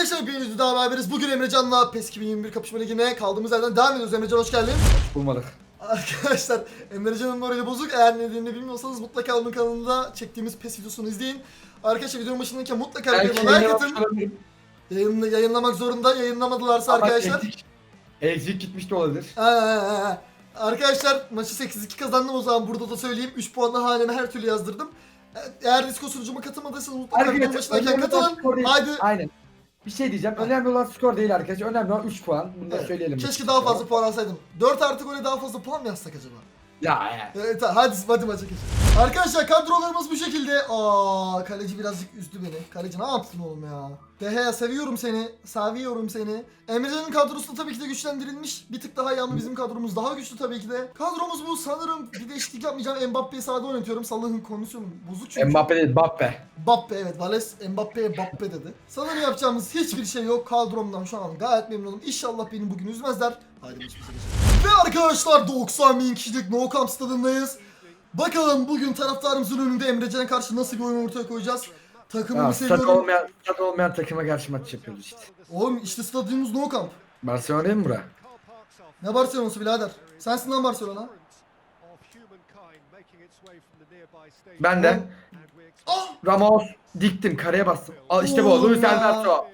Arkadaşlar bir yüzü daha beraberiz. Bugün Emrecan'la PES 2021 kapışma ligine kaldığımız yerden devam ediyoruz. Emrecan hoş geldin. Bulmadık. Arkadaşlar Emrecan'ın morali bozuk. Eğer nedenini bilmiyorsanız mutlaka onun kanalında çektiğimiz PES videosunu izleyin. Arkadaşlar videonun başındayken mutlaka Belki videoma like atın. Yayınla, yayınlamak zorunda. Yayınlamadılarsa Ama arkadaşlar. Eksik, eksik gitmiş de olabilir. Aa, Arkadaşlar maçı 8-2 kazandım o zaman burada da söyleyeyim. 3 puanla haneme her türlü yazdırdım. Eğer disco sunucuma katılmadıysanız mutlaka videonun başındayken katılın. Haydi. Aynen. Bir şey diyeceğim. Önemli olan skor değil arkadaşlar. Önemli olan 3 puan. Bunu da Evet. söyleyelim. Keşke daha fazla puan alsaydım. 4 artı gole daha fazla puan mı yazsak acaba? Ya ya. Evet hadi hadi maça geçelim. Arkadaşlar kadrolarımız bu şekilde. Aa kaleci birazcık üzdü beni. Kaleci ne yaptın oğlum ya? Deheya seviyorum seni. Seviyorum seni. Emrecan'ın kadrosu da tabii ki de güçlendirilmiş. Bir tık daha ama bizim kadromuz daha güçlü tabii ki de. Kadromuz bu sanırım bir değişiklik yapmayacağım. Mbappe'yi sağda oynatıyorum. Salah'ın kondisyonu bozuk çünkü. Mbappe değil Mbappe. Mbappe evet. Vales Mbappe'ye Mbappe dedi. Sanırım yapacağımız hiçbir şey yok. Kadromdan şu an gayet memnunum. İnşallah beni bugün üzmezler. Haydi maçımıza geçelim. Ve arkadaşlar 90 bin kişilik No Camp stadındayız. Bakalım bugün taraftarımızın önünde Emrecan'a karşı nasıl bir oyun ortaya koyacağız. Takımımı Ya, stat seviyorum. olmayan, stat olmayan takıma karşı maç yapıyoruz işte. Oğlum işte stadyumumuz No Camp. Barcelona değil mi bura? Ne Barcelona'sı birader? Sensin lan Barcelona. Ben de. Ah! Ramos diktim kareye bastım. Al işte bu. Oğlum Luis ya. Alberto.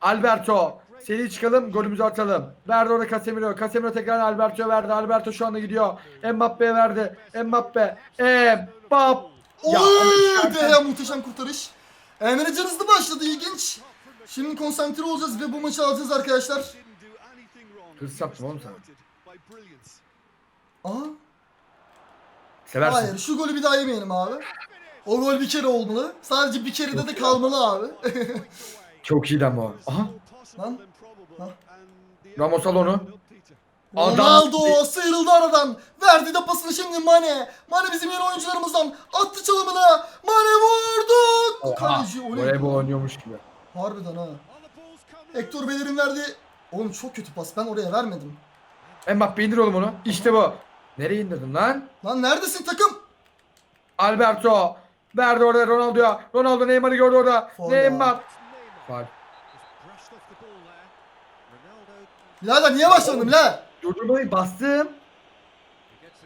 Alberto. Seri çıkalım golümüzü atalım. Verdi orada Casemiro. Casemiro tekrar Alberto'ya verdi. Alberto şu anda gidiyor. Mbappe'ye verdi. Mbappe. Mbappe. Oy! Deha muhteşem kurtarış. Emrecan hızlı başladı ilginç. Şimdi konsantre olacağız ve bu maçı alacağız arkadaşlar. Hırs yaptım oğlum sana. Aha. Seversin. Hayır şu golü bir daha yemeyelim abi. O gol bir kere olmalı. Sadece bir kerede de kalmalı abi. Çok iyiydi ama o. Aha. Lan. Ha. Ramos al onu. Adam- Ronaldo sıyrıldı aradan. Verdi de pasını şimdi Mane. Mane bizim yeni oyuncularımızdan. Attı çalımına. Mane vurdu. Kaleci o ne? Voleybol oynuyormuş gibi. Harbiden ha. Hector Bellerin verdi. Oğlum çok kötü pas. Ben oraya vermedim. Mbappe indir oğlum onu. İşte bu. Nereye indirdin lan? Lan neredesin takım? Alberto. Verdi orada Ronaldo'ya. Ronaldo Neymar'ı gördü orada. Faul Neymar. Faul. Birader niye başlamadım birader? Durdurmayı bastım.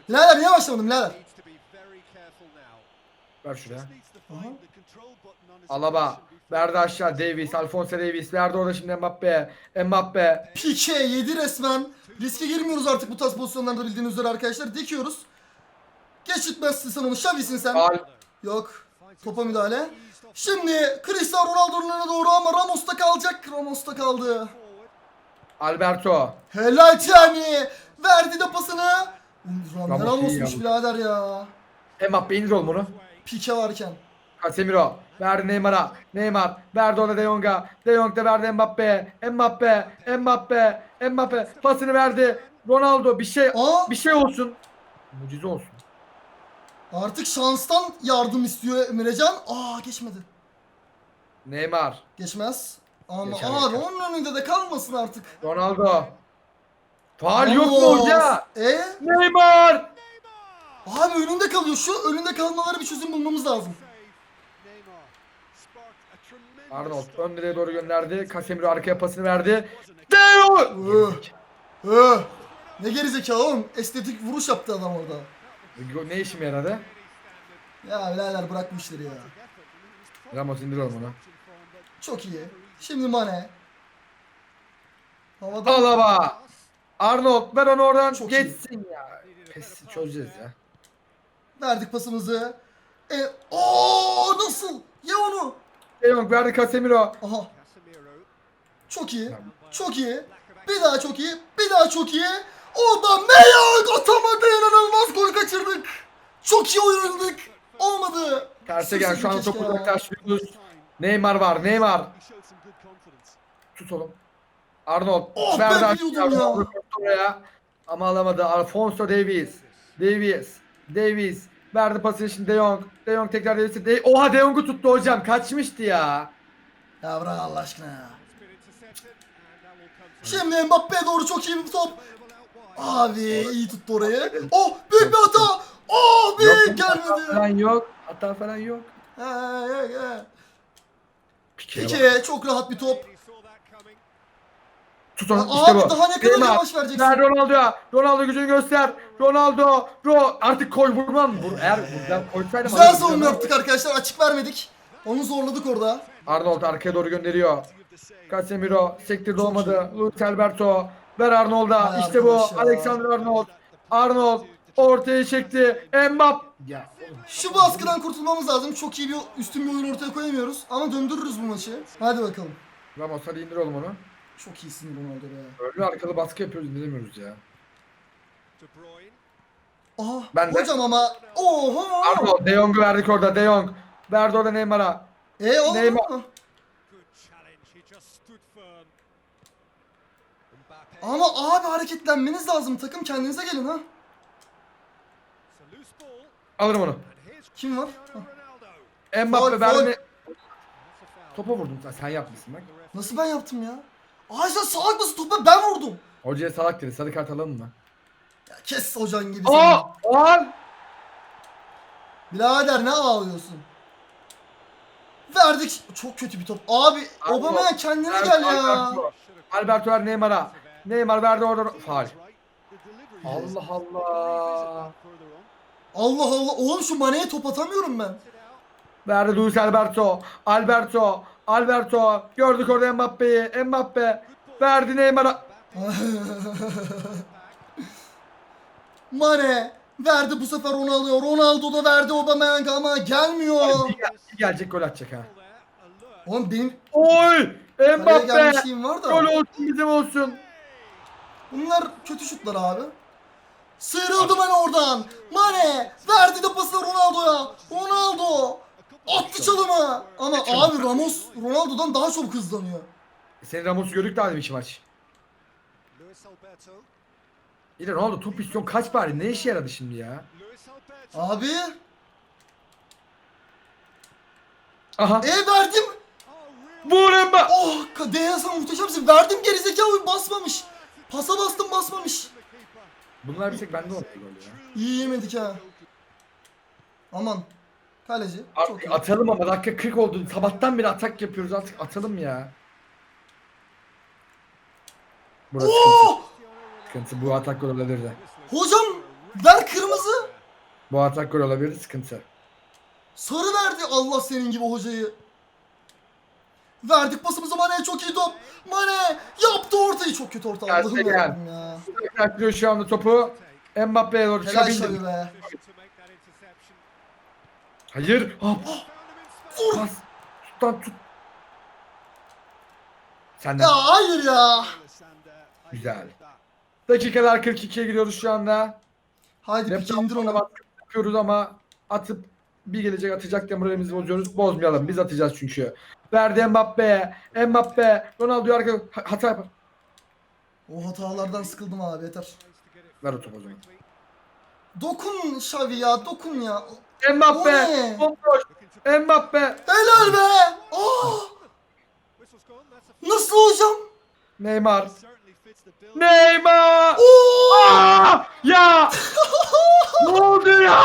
Birader niye başlamadım birader? Ver şuraya. Aha. Alaba. Verdi aşağı Davis. Alfonso Davis. Verdi orada şimdi Mbappe. Mbappe. Pike yedi resmen. Riske girmiyoruz artık bu tarz pozisyonlarda bildiğiniz üzere arkadaşlar. Dikiyoruz. Geçitmezsin sen onu. Şavisin sen. Faul. Yok. Topa müdahale. Şimdi Cristiano Ronaldo'nun doğru ama Ramos'ta kalacak. Ramos'ta kaldı. Alberto. Helal yani. Verdi de pasını. Ulan Ramos Ramos'muş birader ya. Mbappe indir oğlum onu. Pike varken. Casemiro. Verdi Neymar'a. Neymar. Verdi ona De Jong'a. De Jong da verdi Mbappe'ye. Mbappe. Mbappe. Mbappe. Pasını verdi. Ronaldo bir şey Aa! bir şey olsun. Mucize olsun. Artık şanstan yardım istiyor Emrecan. Aa geçmedi. Neymar. Geçmez. Ama Geçer, abi geçer. onun önünde de kalmasın artık. Ronaldo. Faal yok mu Ramos. hoca? E? Neymar. Abi önünde kalıyor. Şu önünde kalmaları bir çözüm bulmamız lazım. Arnold ön direğe doğru gönderdi. Casemiro arkaya pasını verdi. De Jong. Öh. Ne gerizekalı oğlum. Estetik vuruş yaptı adam orada. Ne işime yaradı? Ya birader bırak bu işleri ya. Ramos indir onu. Çok iyi. Şimdi Mane. Havada. Alaba. Arnold ver onu oradan Çok geçsin ya. Pes çözeceğiz ya. Verdik pasımızı. E, Oo nasıl? Ye onu. Jong verdi Casemiro. Aha. Çok iyi. Çok iyi. Bir daha çok iyi. Bir daha çok iyi. O da Meyang atamadı. İnanılmaz gol kaçırdık. Çok iyi oynadık. Olmadı. Terse gel şu topu ya. uzaklaştırıyoruz. Neymar var Neymar. Tut oğlum. Arnold. Oh, ben biliyordum ya. Oraya. Ama alamadı. Alfonso Davies. Davies. Davies. Verdi pasını şimdi De Jong. De Jong tekrar Davies'e. De Oha De Jong'u tuttu hocam. Kaçmıştı ya. Ya bırak Allah aşkına ya. Şimdi Mbappe'ye doğru çok iyi bir top. Abi iyi tuttu orayı. Oh büyük bir hata. Abi Yok, Hata gelmedi. falan yok. Hata falan yok. He, he, he. Pike çok rahat bir top. Tut onu işte abi bu. daha ne kadar Neymar. yavaş vereceksin? Ver Ronaldo'ya. Ronaldo gücünü göster. Ronaldo. Ro artık koy vurman. Vur. Eğer buradan koysaydım. Güzel alırdım savunma yaptık arkadaşlar. Açık vermedik. Onu zorladık orada. Arnold arkaya doğru gönderiyor. Casemiro sektirdi olmadı. Luis Alberto. Ver Arnold'a. Vay İşte bu. arkadaş ya. Alexander Arnold. Arnold ortaya çekti. Mbappe. Ya. Şu baskıdan kurtulmamız lazım. Çok iyi bir üstün bir oyun ortaya koyamıyoruz. Ama döndürürüz bu maçı. Hadi bakalım. Ramos hadi indir oğlum onu. Çok iyisin Ronaldo be. Öyle arkalı baskı yapıyoruz indiremiyoruz ya. Aha. Ben de. Hocam ama. Oha. Arnold De Jong'u verdik orada De Jong. Verdi orada Neymar'a. E oğlum. Neymar. Ama abi hareketlenmeniz lazım. Takım kendinize gelin ha. Alırım onu. Kim var? Ha. Mbappe Foul, verdi. Topa vurdum sen, sen yapmışsın bak. Nasıl ben yaptım ya? Ay sen salak mısın? Topa ben vurdum. Hocaya salak dedi. Sarı kart alalım mı? Ya kes hocan gibi seni. Aa! Lan! Birader ne ağlıyorsun? Verdik. Çok kötü bir top. Abi Aubameyang kendine gel ya. Alberto. Neymar'a. Neymar verdi orada. Faal. Allah Allah. Allah Allah. Oğlum şu Mane'ye top atamıyorum ben. Verdi Luis Alberto. Alberto. Alberto. Gördük orada Mbappe'yi. Mbappe. Verdi Neymar'a. Mane verdi bu sefer Ronaldo. Ronaldo da verdi Aubameyang ama gelmiyor. Bir gelecek gol atacak ha. Oğlum benim Oy! Mbappe. var Gol olsun bizim olsun. Bunlar kötü şutlar abi. Sıyrıldı Mane oradan. Mane verdi de pası Ronaldo'ya. Ronaldo attı çalımı. Ama abi Ramos Ronaldo'dan daha çok hızlanıyor. Senin Ramos'u gördük daha demiş maç. De Ronaldo top istiyor kaç bari ne işe yaradı şimdi ya? Abi Aha. e verdim. Vur Mbappe. Oh Deyas'a muhteşemsin. Verdim gerizekalı basmamış. Pasa bastım basmamış. Bunlar bir tek bende oldu gol ya. İyi yemedik ha. Aman. Kaleci. Çok Artık iyi. atalım ama dakika 40 oldu. Sabahtan beri atak yapıyoruz artık atalım ya. Burası Oo! sıkıntı. sıkıntı. Bu atak gol olabilirdi. Hocam ver kırmızı. Bu atak gol olabilirdi sıkıntı. Sarı verdi Allah senin gibi hocayı. Verdik pasımızı Mane'ye çok iyi top. Mane yaptı ortayı çok kötü orta. Allah'ım yarabbim ya. Kaçırıyor şu anda topu. Mbappe'ye doğru Helal çıkabildim. Şavi be. Hayır. Hop. Vur. Pas. Tut lan tut. Senden. Ya hayır ya. Güzel. Dakikalar 42'ye gidiyoruz şu anda. Haydi pike indir Deplasmanda onu. baskı yapıyoruz ama atıp bir gelecek atacak diye moralimizi bozuyoruz. Bozmayalım. Biz atacağız çünkü. Verdi Mbappe. Mbappe. Ronaldo arka ha- hata yapar. O hatalardan sıkıldım abi yeter. Ver o topu o zaman. Dokun Şavi ya dokun ya. Mbappe. Bomboş. Mbappe. Helal be. Oh! Nasıl hocam? Neymar. Neymar. Oo! Aa! Ya. ne oldu ya?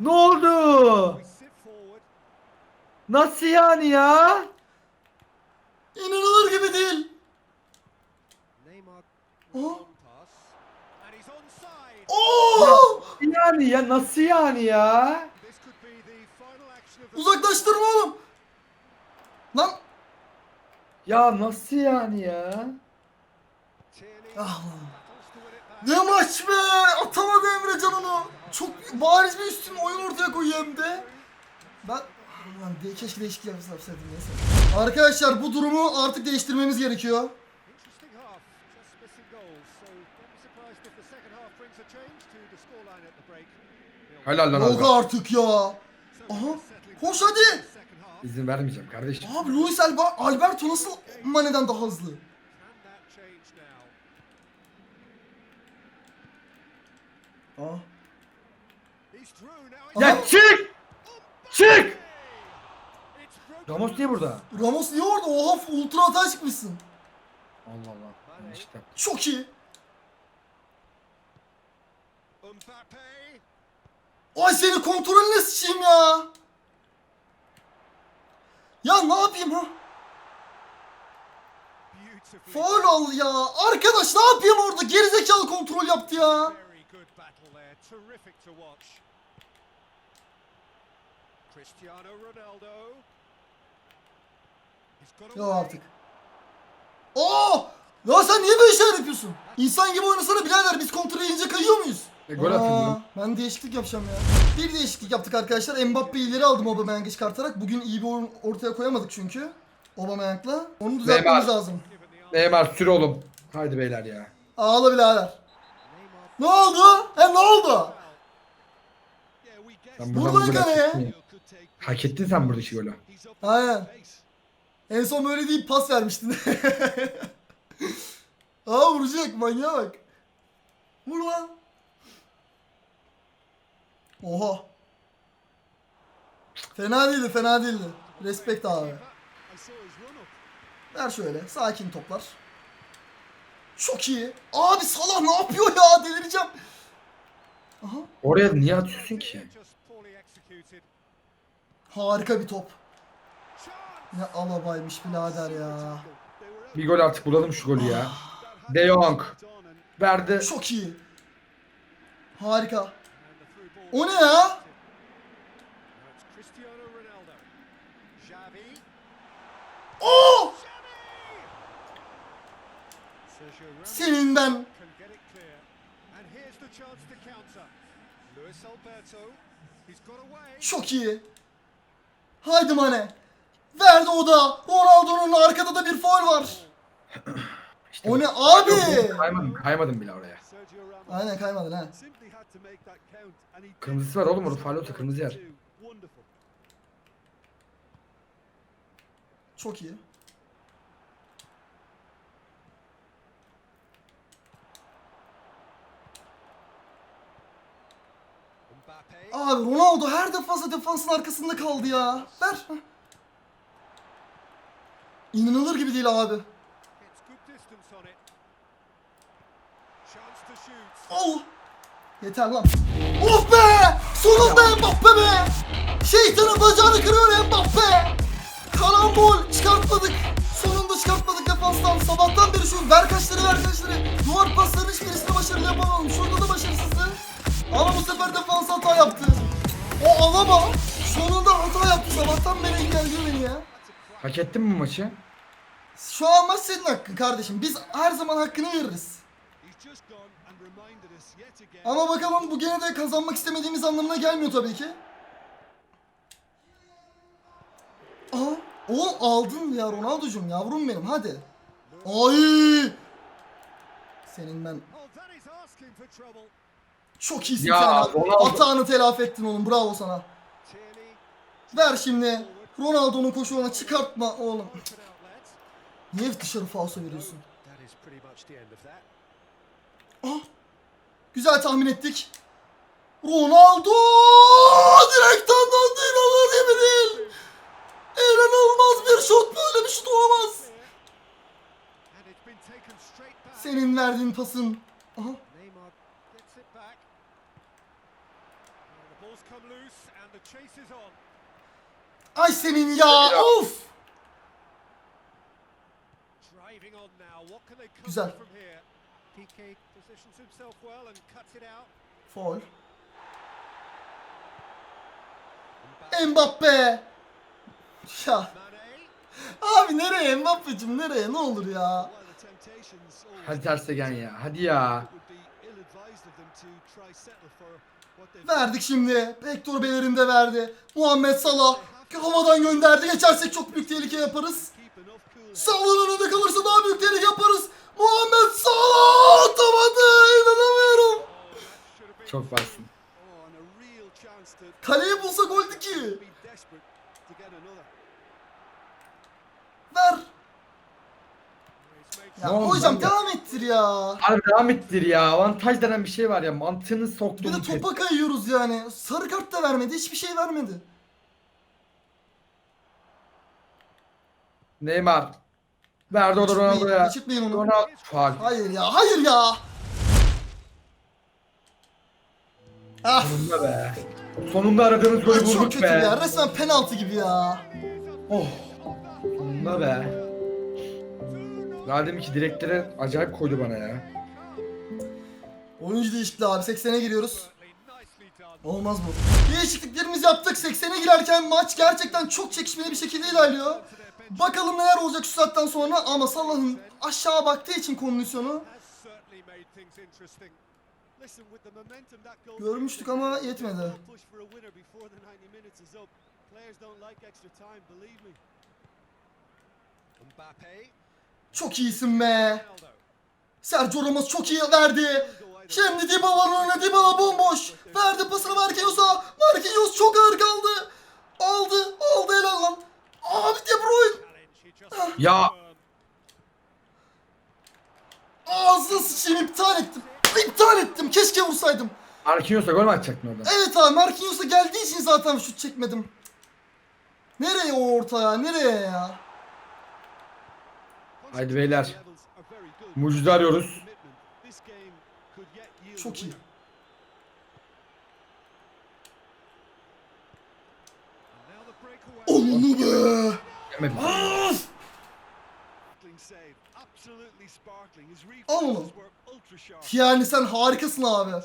Ne oldu? Nasıl yani ya? İnanılır gibi değil. Oh! Oo! Yani ya nasıl yani ya? Uzaklaştırma oğlum. Lan. Ya nasıl yani ya? Ah lan. Ne maç be! Atamadı Emre Can onu. Çok bariz bir üstün oyun ortaya koyuyor hem de. Ben Lan de, keşke değişiklik yapsaydım neyse. Arkadaşlar bu durumu artık değiştirmemiz gerekiyor. Helal lan Alba. artık ya. Aha. Koş hadi. İzin vermeyeceğim kardeşim. Abi Luis Alba, Alberto nasıl Mane'den daha hızlı? Aa. Ya çık! Çık! Ramos niye burada? Ramos niye orada? Oha ultra hata çıkmışsın. Allah Allah. Yanlış yaptım. Çok iyi. Ay seni kontrolüne sıçayım ya. Ya ne yapayım ha? Foul al ya. Arkadaş ne yapayım orada? Gerizekalı kontrol yaptı ya. Cristiano Ronaldo. Yok artık. Oo! Ya sen niye böyle şeyler yapıyorsun? İnsan gibi oynasana birader biz kontra yiyince kayıyor muyuz? E, gol bunu. Ben değişiklik yapacağım ya. Bir değişiklik yaptık arkadaşlar. Mbappe'yi ileri aldım Aubameyang'ı çıkartarak. Bugün iyi bir oyun ortaya koyamadık çünkü. Aubameyang'la. Onu düzeltmemiz Neymar. lazım. Neymar sür oğlum. Haydi beyler ya. Ağla birader. Ne oldu? He ne oldu? Sen buradan kaleye. Hak ettin sen buradaki golü. Aynen. En son böyle deyip pas vermiştin. Aa vuracak manyağa bak. Vur lan. Oha. Fena değildi fena değildi. Respekt abi. Ver şöyle sakin toplar. Çok iyi. Abi Salah ne yapıyor ya delireceğim. Aha Oraya niye atıyorsun ki? Harika bir top. Ne alabaymış birader ya. Bir gol artık bulalım şu golü ya. De Jong verdi. Çok iyi. Harika. O ne ya? Oo! Senin ben. Çok iyi. Haydi Mane. Verdi o da. Ronaldo'nun arkada da bir foul var. İşte O ne Yok, abi? Kaymadım, kaymadım bile oraya. Aynen kaymadın ha. Kırmızısı var oğlum orada faal olsa kırmızı yer. Çok iyi. Abi Ronaldo her defasında defansın arkasında kaldı ya. Ver. İnanılır gibi değil abi. Oh. Yeter lan. Of be! Sonunda Mbappe be! Şeytanın bacağını kırıyor Mbappe! Karambol çıkartmadık. Sonunda çıkartmadık defanstan. Sabahtan beri şu ver kaçları ver kaçları. Duvar paslarının hiçbirisini başarılı yapamadım. Şurada da başarısızdı. Ama bu sefer defans hata yaptı. O alama sonunda hata yaptı. Sabahtan beri engelliyor beni ya. Hak ettin mi maçı? Şu an maç senin hakkın kardeşim. Biz her zaman hakkını veririz. Ama bakalım bu gene de kazanmak istemediğimiz anlamına gelmiyor tabii ki. Aha. O aldın ya Ronaldo'cum yavrum benim hadi. Ay! Senin ben çok iyisin Ya, sen. Ronaldo. Hatanı telafi ettin oğlum bravo sana. Ver şimdi. Ronaldo'nun koşuğuna çıkartma oğlum. Niye dışarı falso veriyorsun? Ah! Güzel tahmin ettik. Ronaldo! Direkten döndü inanılır gibi değil. İnanılmaz bir şut böyle bir şut olamaz. Senin verdiğin pasın. Aha. Neymar gets it back. And the ball's come loose and the chase is on. Ay senin ya of. Güzel. Foul. Mbappe. Ya abi nereye Mbappe'cim nereye ne olur ya. Hadi Ter Stegen ya. Hadi ya. Verdik şimdi. Hector Bellerin de verdi. Muhammed Salah havadan gönderdi. Geçersek çok büyük tehlike yaparız. Salah'ın önünde kalırsa daha büyük tehlike yaparız. Muhammed Salah atamadı. İnanamıyorum. Çok varsın. Kaleyi bulsa goldü ki. Ver. Ya Ne oldu hocam lan? devam ettir ya. Abi devam ettir ya. Avantaj denen bir şey var ya. Mantığını Bir soktum. de topa kayıyoruz yani. Sarı kart da vermedi. Hiçbir şey vermedi. Neymar. Verdi o da Geçirtmeyin, Ronaldo'ya. geçirtmeyin onu. Ronaldo. Faal. Hayır ya. Hayır ya. Ah. Sonunda be. Sonunda aradığımız golü Ay, çok bulduk kötü be. ya. Resmen penaltı gibi ya. Oh. Sonunda be. Daha demin ki direklere acayip koydu bana ya. Oyuncu değişikliği abi 80'e giriyoruz. Olmaz bu. Değişikliklerimizi yaptık. 80'e girerken maç gerçekten çok çekişmeli bir şekilde ilerliyor. Bakalım neler olacak şu saatten sonra ama Salah'ın aşağı baktığı için kondisyonu görmüştük ama yetmedi. push for a winner before the 90 minutes is up. Players don't like extra time, believe me. Mbappe. Çok iyisin be. Sergio Ramos çok iyi verdi. Şimdi Dybala'nın önüne Dybala bomboş. Verdi pasını Marquinhos'a. Marquinhos çok ağır kaldı. Aldı. Aldı helal lan. Abi De Bruyne. Just Ya. Ağzına sıçayım iptal ettim. İptal ettim. Keşke vursaydım. Marquinhos'a gol mü atacaktın oradan? Evet abi Marquinhos'a geldiği için zaten şut çekmedim. Nereye o orta ya? Nereye ya? Haydi beyler. Mucize arıyoruz. Çok iyi. Onu be. Al onu. sharp. Yani sen harikasın abi.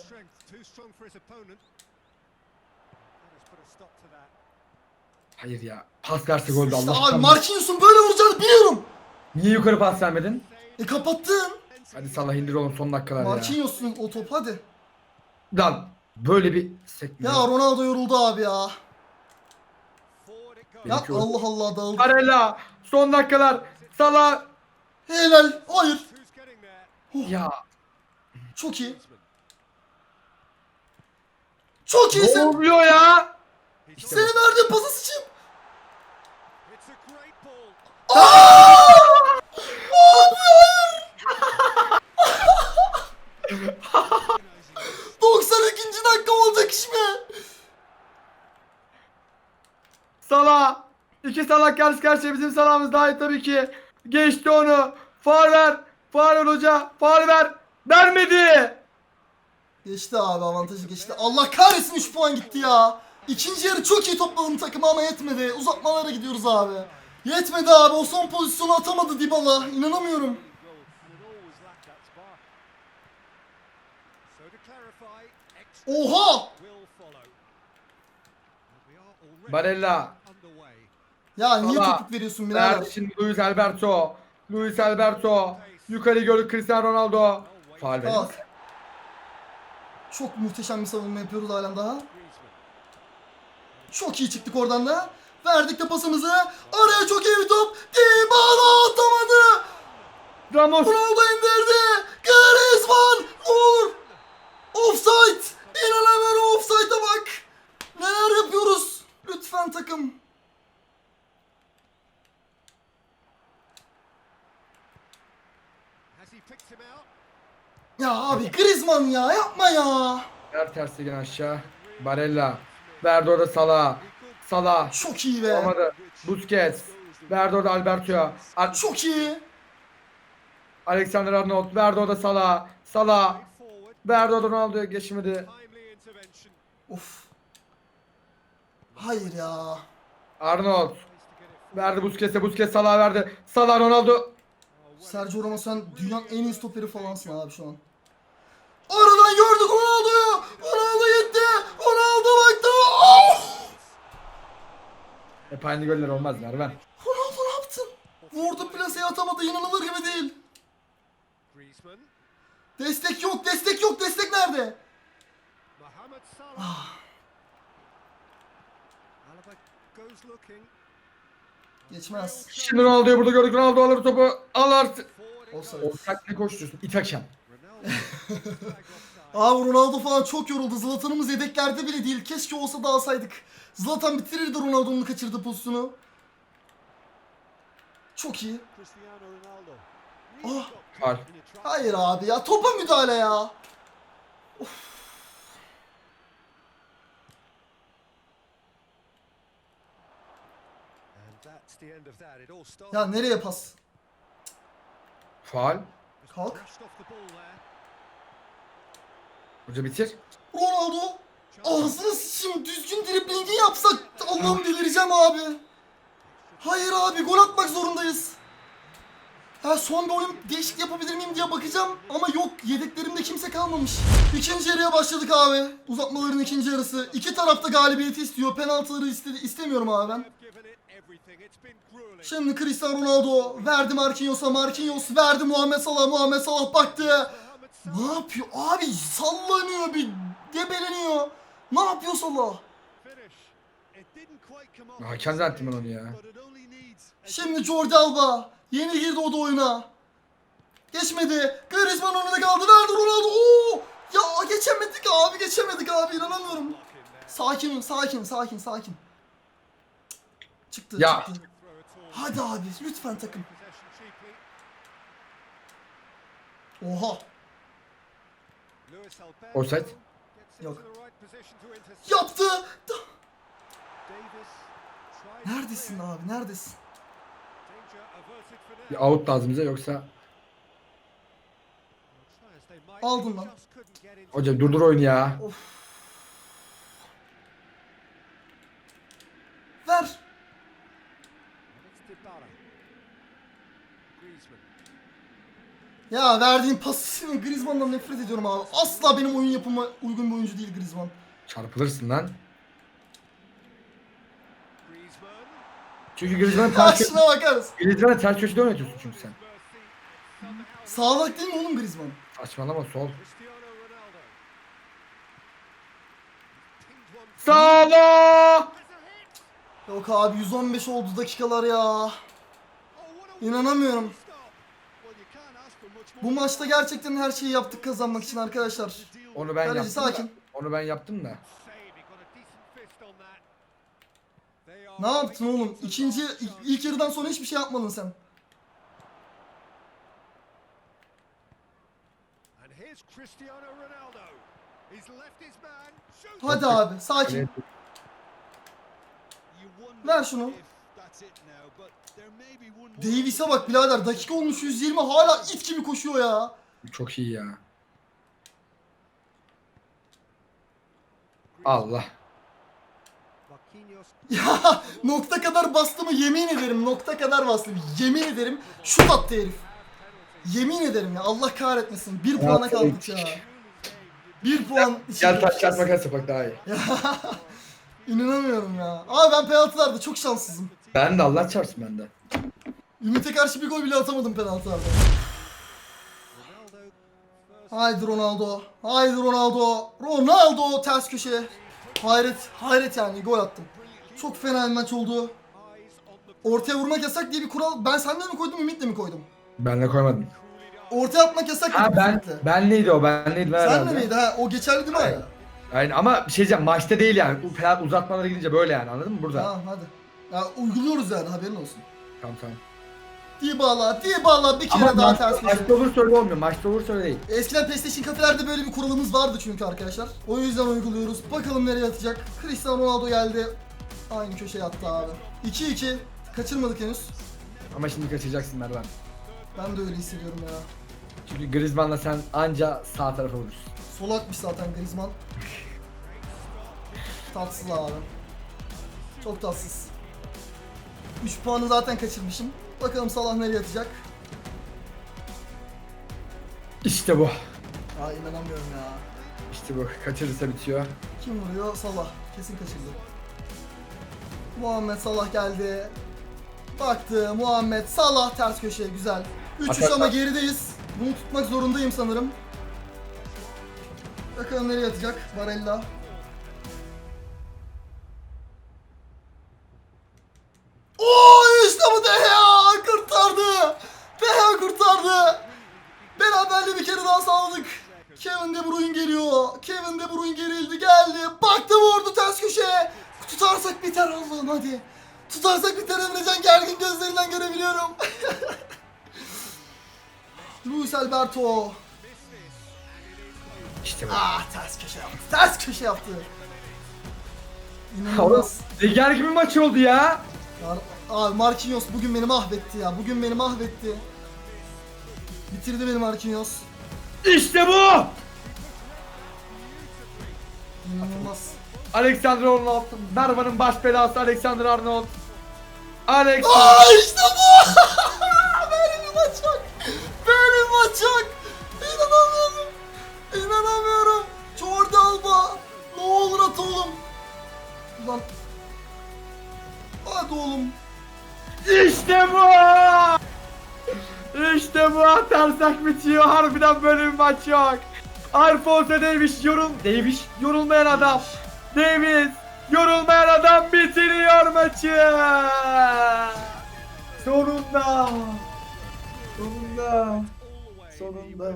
Hayır ya. Pas verse goldü İşte Allah abi Marquinhos'un böyle vuracağını biliyorum. Niye yukarı pas vermedin? E kapattın. Hadi Salah indir oğlum son dakikalar ya. Marquinhos'un o top hadi. Lan böyle bir sekme. Ya Ronaldo yoruldu abi ya. Ya Benimki o. Allah Allah dağıldı. Barella son dakikalar. Salah. Helal. Hayır. Ya Çok iyi. Çok ne iyisin. oluyor ya? He's Seni verdiğin pası sıçayım. It's a great ball. Abi hayır. 92. dakika olacak iş mi? Salah. İki Salah karşı karşıya bizim Salah'ımız daha tabii ki. Geçti onu. Faul ver. Faul ver hoca. Faul ver. Vermedi. Geçti abi avantajı geçti. Allah kahretsin 3 puan gitti ya. İkinci yarı çok iyi topladım takımı ama yetmedi. Uzatmalara gidiyoruz abi. Yetmedi abi. O son pozisyonu atamadı Dybala. İnanamıyorum. Oha! Barella. Ya niye Salah. topuk veriyorsun birader? Verdi şimdi Luis Alberto. Luis Alberto. Yukarı gördük Cristiano Ronaldo. Faul verin. Bak. Çok muhteşem bir savunma yapıyoruz halen daha. Çok iyi çıktık oradan da. Verdik de pasımızı. Araya çok iyi bir top. Dybala atamadı. Ramos. Ronaldo indirdi. Griezmann. Ne olur. Offside. İnanamıyorum offside'a bak. Neler yapıyoruz. Lütfen takım. Has he picked him out? Ya abi Griezmann ya yapma ya. Ver tersi gene aşağı. Barella. Verdi orada Salah. Salah. Çok iyi be. Olmadı. Busquets. Verdi orada Alberto'ya. Al- Çok iyi. Alexander Arnold. Verdi orada Salah. Salah. Verdi orada Ronaldo'ya geçmedi. Of. Hayır ya. Arnold. Verdi Busquets'e. Busquets Salah verdi. Salah Ronaldo. Sergio Ramos sen dünyanın en iyi stoperi falansın abi şu an. Aradan gördük Ronaldo'yu. Ronaldo gitti. Ronaldo baktı. Oh! Hep aynı goller olmaz Merven. Ronaldo ne yaptın? Vurdu plaseye atamadı. İnanılır gibi değil. Griezmann. Destek yok. Destek yok. Destek nerede? Mohamed Salah. Alaba goes looking. Geçmez. Şimdi Ronaldo'yu burada gördük. Ronaldo alır topu. Al artık. İt. Ortak ne koşturuyorsun? İtakşam. Ronaldo. Abi Ronaldo falan çok yoruldu. Zlatan'ımız yedeklerde bile değil. Keşke olsa da alsaydık. Zlatan bitirirdi Ronaldo'nun kaçırdığı pozisyonu. Çok iyi. Cristiano Ronaldo. Oh. Really got Faul. in a trap. Hayır abi ya. Topa müdahale ya. Of. Ya nereye pas? Faal. Kalk. Hoca bitir. Ronaldo. Ağzını sıçayım. Düzgün driblingi yapsak. Allah'ım delireceğim abi. Hayır abi. Gol atmak zorundayız. Ha son bir oyun değişik yapabilir miyim diye bakacağım ama yok yedeklerimde kimse kalmamış. İkinci yarıya başladık abi. Uzatmaların ikinci yarısı. İki tarafta galibiyeti istiyor. Penaltıları istedi istemiyorum abi ben. Şimdi Cristiano Ronaldo verdi Marquinhos'a Marquinhos verdi Muhammed Salah Muhammed Salah baktı. Ne yapıyor abi sallanıyor bir debeleniyor. Ne yapıyor Salah? Hakem zannettim ben onu ya. Şimdi Jordi Alba yeni girdi o da oyuna. Geçmedi. Griezmann önünde kaldı. Verdi Ronaldo. Oo! Ya geçemedik abi geçemedik abi inanamıyorum. there. Sakin sakin sakin. Çıktı Ya. çıktı. Hadi abi lütfen takım. Oha. Offside. Yok. Yaptı. Neredesin abi neredesin? Bir out lazım bize yoksa. Aldın lan. Hocam durdur oyunu ya. Of. Ver. It's Dybala. Griezmann. Ya verdiğin pas Griezmann'dan nefret ediyorum abi. Asla benim oyun yapıma uygun bir oyuncu değil Griezmann. Çarpılırsın lan. Griezmann. Çünkü Griezmann'ı Ya ters, kö- şuna bakarız. Griezmann'ı ters köşede oynatıyorsun çünkü sen. Sağ bak değil mi oğlum Griezmann? Saçmalama sol. Sağla! Yok abi 115 oldu dakikalar ya. İnanamıyorum. Bu maçta gerçekten her şeyi yaptık kazanmak için arkadaşlar. Onu ben Kaleci yaptım sakin. da. Onu ben yaptım da. Ne yaptın oğlum? İkinci ilk yarıdan sonra hiçbir şey yapmadın sen. Hadi abi sakin. Ver şunu. Davis'e bak birader dakika olmuş 120 hala it gibi koşuyor ya. Çok iyi ya. Allah. Ya nokta kadar bastı mı yemin ederim nokta kadar bastı. Yemin ederim şut attı herif. Yemin ederim ya Allah kahretmesin. Bir puana kaldık ya. Bir puan. Gel taş kağıt makas yapak daha iyi. İnanamıyorum ya. Abi ben penaltılarda çok şanssızım. Ben de Allah çarpsın bende. Ümit'e karşı bir gol bile atamadım penaltılarda. Haydi Ronaldo. Haydi Ronaldo. Ronaldo ters köşe. Hayret. Hayret yani gol attım. Çok fena bir maç oldu. Ortaya vurmak yasak diye bir kural. Ben senden mi koydum Ümit'le mi koydum? Ben de koymadım. Ortaya atmak yasak Ha dedik ben Ümit'le. ben neydi o? Ben neydi ben Sen herhalde. de miydi ha? O geçerli değil mi hala? Yani ama bir şey diyeceğim maçta değil yani. Bu penaltı uzatmalara gidince böyle yani anladın mı burada? Tamam hadi. Ya uyguluyoruz yani haberin olsun. Tamam tamam. Dybala, Dybala bir kere Ama daha maçta, ters köşe. maçta olursa öyle olmuyor. Maçta olursa öyle değil. Eskiden PlayStation kafelerde böyle bir kuralımız vardı çünkü arkadaşlar. O yüzden uyguluyoruz. Bakalım nereye atacak. Cristiano Ronaldo geldi. Aynı köşeye attı abi. 2-2. Kaçırmadık henüz. Ama şimdi kaçıracaksın Mervan. Ben de öyle hissediyorum ya. Çünkü Griezmann'la sen anca sağ tarafa vurursun. Solakmış zaten Griezmann. Tatsız abi. Çok tatsız. 3 puanı zaten kaçırmışım. Bakalım Salah nereye atacak. İşte bu. Ya inanamıyorum ya. İşte bu. Kaçırırsa bitiyor. Kim vuruyor? Salah. Kesin kaçırdı. Muhammed Salah geldi. Baktı. Muhammed Salah ters köşe. Güzel. 3-3 Atak- ama gerideyiz. Bunu tutmak zorundayım sanırım. Bakalım nereye atacak Barella. Oo işte bu Deha kurtardı. Deha kurtardı. Beraberliği bir kere daha sağladık. Kevin De Bruyne geliyor. Kevin De Bruyne gerildi geldi. Baktı vurdu ters köşeye. Tutarsak biter Allah'ım hadi. Tutarsak biter Emrecan gergin gözlerinden görebiliyorum. Luis Alberto. İşte bu. Ah ters köşe yaptı. Ters köşe yaptı. İnanılmaz. ne gergin bir maç oldu ya. Ya, abi Marquinhos bugün beni mahvetti ya. Bugün beni mahvetti. Bitirdi beni Marquinhos. İşte bu! İnanılmaz. Alexander Arnold. Narva'nın baş belası Alexander Arnold. Alex. Aa işte bu. Böyle bir maç. Böyle bir maç yok. Bu atarsak bitiyor. Harbiden böyle bir maç yok. Alfonso Davis yorul Davis yorulmayan adam. Davis yorulmayan adam bitiriyor maçı. Sonunda. Sonunda. Sonunda.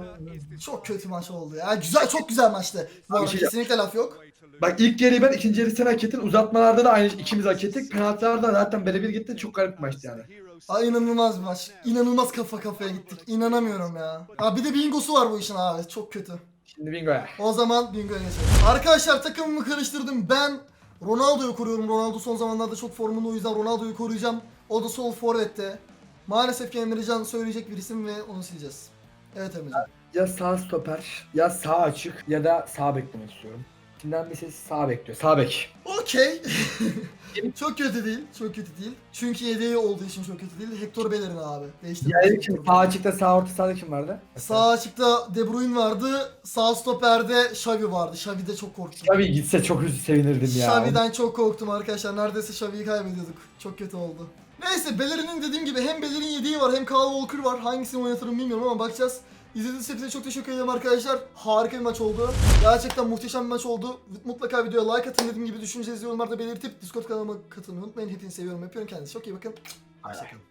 Çok kötü maç oldu ya. Güzel çok güzel maçtı. Bu arada şey- kesinlikle laf yok. Bak ilk yarıyı ben ikinci yarıyı sen hak ettin. Uzatmalarda da aynı ikimiz hak ettik. Penaltılarda zaten birebir gitti. Çok garip bir maçtı yani. Ay inanılmaz maç. İnanılmaz kafa kafaya gittik. İnanamıyorum ya. Aa, bir de bingosu var bu işin abi. Çok kötü. Şimdi bingoya. O zaman bingoya geçelim. Arkadaşlar takımımı karıştırdım. Ben Ronaldo'yu koruyorum. Ronaldo son zamanlarda çok formunda o yüzden Ronaldo'yu koruyacağım. O da sol forvette. Maalesef ki Emrecan söyleyecek bir isim ve onu sileceğiz. Evet Emrecan. Ya sağ stoper ya sağ açık ya da sağ beklemek istiyorum. İçinden bir ses sağ bekliyor. Sağ bek. Okey. çok kötü değil. Çok kötü değil. Çünkü yedeği olduğu için çok kötü değil. Hector Bellerin abi. Değiştirdim. Yani kim? Sağ açıkta sağ orta sağda kim vardı? Sağ açıkta De Bruyne vardı. Sağ stoperde Xavi vardı. Xavi'de çok korktum. Tabii gitse çok üzü sevinirdim ya. Xavi'den çok korktum arkadaşlar. Neredeyse Xavi'yi kaybediyorduk. Çok kötü oldu. Neyse Bellerin'in dediğim gibi hem Bellerin yediği var hem Kyle Walker var. Hangisini oynatırım bilmiyorum ama bakacağız. İzlediğiniz hepinize çok teşekkür ederim arkadaşlar. Harika bir maç oldu. Gerçekten muhteşem bir maç oldu. Mutlaka videoya like atın dediğim gibi düşüncelerinizi yorumlarda belirtip Discord kanalıma katılmayı unutmayın. Hepinizi seviyorum. Öpüyorum kendinize. Çok iyi bakın. Hoşçakalın.